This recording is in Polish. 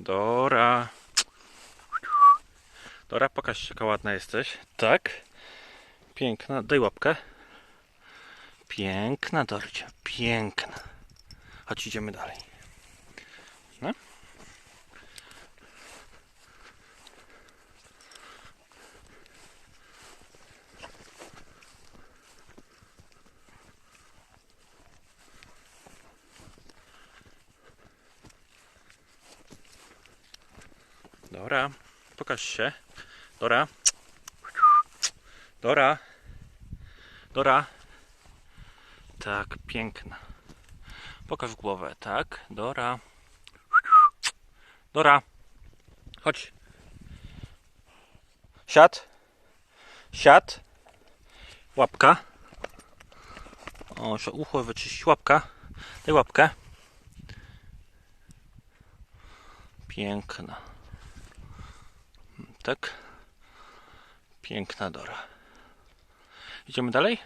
Dora. Dora, pokaż się, jaka ładna jesteś. Tak. Piękna. Daj łapkę. Piękna, Dorcia. Piękna. Chodź, idziemy dalej. No. Dora, pokaż się. Dora. Dora. Dora. Tak, piękna. Pokaż głowę, tak. Dora. Dora. Chodź. Siad. Siad. Łapka. O, jeszcze ucho wyczyścić. Łapka. Daj łapkę. Piękna. Tak. Piękna Dora. Idziemy dalej?